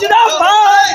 জিন্দাবাদ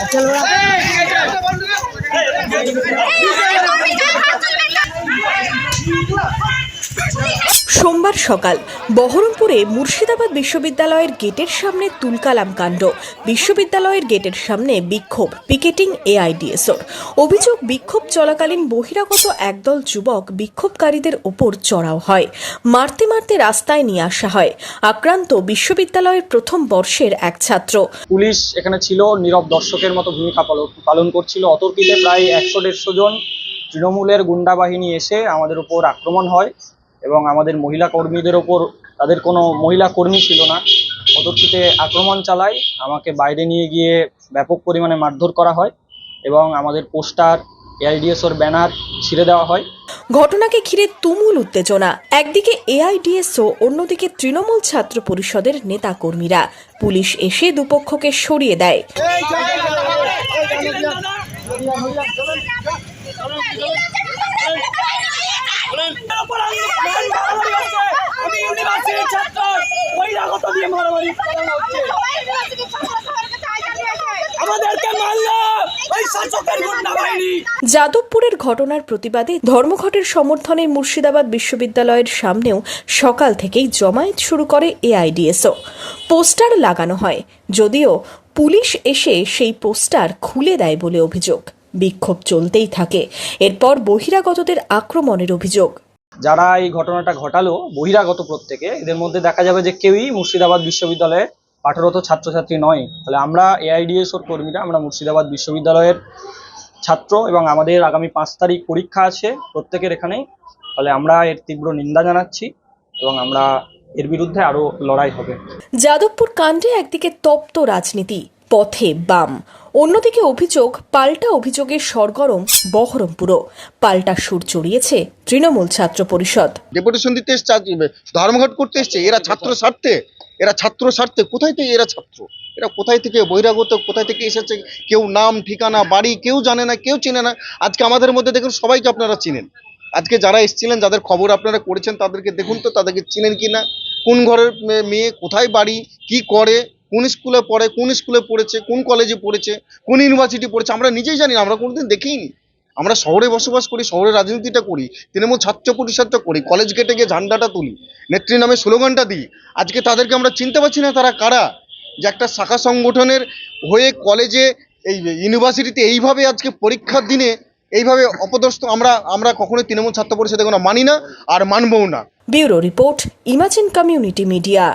সোমবার সকাল বহরমপুরে মুর্শিদাবাদ বিশ্ববিদ্যালয়ের গেটের সামনে তুলকালাম কাণ্ড। বিশ্ববিদ্যালয়ের গেটের সামনে বিক্ষোভ, পিকেটিং এআইডিএসওর। অভিযোগ, বিক্ষোভ চলাকালীন বহিরাগত একদল যুবক বিক্ষোভকারীদের ওপর চড়াও হয়। মারতে মারতে রাস্তায় নিয়ে আসা হয়। আক্রান্ত বিশ্ববিদ্যালয়ের প্রথম বর্ষের এক ছাত্র। পুলিশ এখানে ছিল, নীরব দর্শকের মতো ভূমিকা পালন- পালন করছিল। অতর্কিতে প্রায় একশো দেড়শো জন তৃণমূলের গুন্ডা বাহিনী এসে আমাদের উপর আক্রমণ হয়। এবং আমাদের মহিলা কর্মীদের ওপর তাদের কোনো মহিলা কর্মী ছিল না। অতর্কিতে আক্রমণ চালায় আমাকে বাইরে নিয়ে গিয়ে ব্যাপক পরিমাণে মারধর করা হয় এবং আমাদের পোস্টার এআইডিএসওর ব্যানার ছিঁড়ে দেওয়া হয়। ঘটনাকে ঘিরে তুমুল উত্তেজনা। একদিকে এআইডিএসও অন্যদিকে তৃণমূল ছাত্র পরিষদের নেতাকর্মীরা। পুলিশ এসে দুপক্ষকে সরিয়ে দেয়। যাদবপুরের ঘটনার প্রতিবাদে ধর্মঘটের সমর্থনে মুর্শিদাবাদ বিশ্ববিদ্যালয়ের সামনেও সকাল থেকেই জমায়েত শুরু করে এআইডিএসও। পোস্টার লাগানো হয়। যদিও পুলিশ এসে সেই পোস্টার খুলে দেয় বলে অভিযোগ। বিক্ষোভ চলতেই থাকে। এরপর বহিরাগতদের আক্রমণের অভিযোগ। যারা এই ঘটনাটা ঘটালো, বহিরাগত প্রত্যেকে, এদের মধ্যে দেখা যাবে যে কেউই মুর্শিদাবাদ বিশ্ববিদ্যালয়ে পাঠরত ছাত্রছাত্রী নয়। তাহলে আমরা এআইডিএসওর কর্মীরা, আমরা মুর্শিদাবাদ বিশ্ববিদ্যালয়ের ছাত্র এবং আমাদের আগামী পাঁচ তারিখ পরীক্ষা আছে প্রত্যেকের এখানেই। ফলে আমরা এর তীব্র নিন্দা জানাচ্ছি এবং আমরা এর বিরুদ্ধে আরও লড়াই হবে। যাদবপুর কাণ্ডে একদিকে তপ্ত রাজনীতি পথে বাম। অন্যদিকে অভিযোগ, পাল্টা অভিযোগের সরগরম বহরমপুরও। পাল্টা সুর চড়িয়েছে তৃণমূল ছাত্র পরিষদ। ডেপুটেশন দিতে এসছে ধর্মঘট করতে এসছে, এরা ছাত্র স্বার্থে, এরা ছাত্র স্বার্থে, কোথায় থেকে এরা ছাত্র? এরা কোথায় থেকে বহিরাগত, কোথায় থেকে এসেছে? কেউ নাম, ঠিকানা, বাড়ি, কেউ জানে না, কেউ চেনে না। আজকে আমাদের মধ্যে দেখুন, সবাইকে আপনারা চিনেন। আজকে যারা এসেছিলেন, যাদের খবর আপনারা করেছেন, তাদেরকে দেখুন তো, তাদেরকে চিনেন কি না কোন ঘরের মেয়ে, কোথায় বাড়ি, কি করে? কোন স্কুলে পড়ে, কোন স্কুলে পড়েছে, কোন কলেজে পড়েছে, কোন ইউনিভার্সিটি পড়েছে, আমরা নিজেই জানি না, আমরা কোনোদিন দেখিনি। আমরা শহরে বসবাস করি শহরে রাজনীতিটা করি, তৃণমূল ছাত্র পরিষদটা করি কলেজ গেটে গিয়ে ঝান্ডাটা তুলি, নেত্রী নামে স্লোগানটা দিই। আজকে তাদেরকে আমরা চিনতে পারছি না তারা কারা, যে একটা শাখা সংগঠনের হয়ে কলেজে এই ইউনিভার্সিটিতে এইভাবে আজকে পরীক্ষার দিনে এইভাবে অপদস্থ, আমরা আমরা কখনোই তৃণমূল ছাত্র পরিষদে কোনো মানি না আর মানবও না। Bureau report, imagine community media.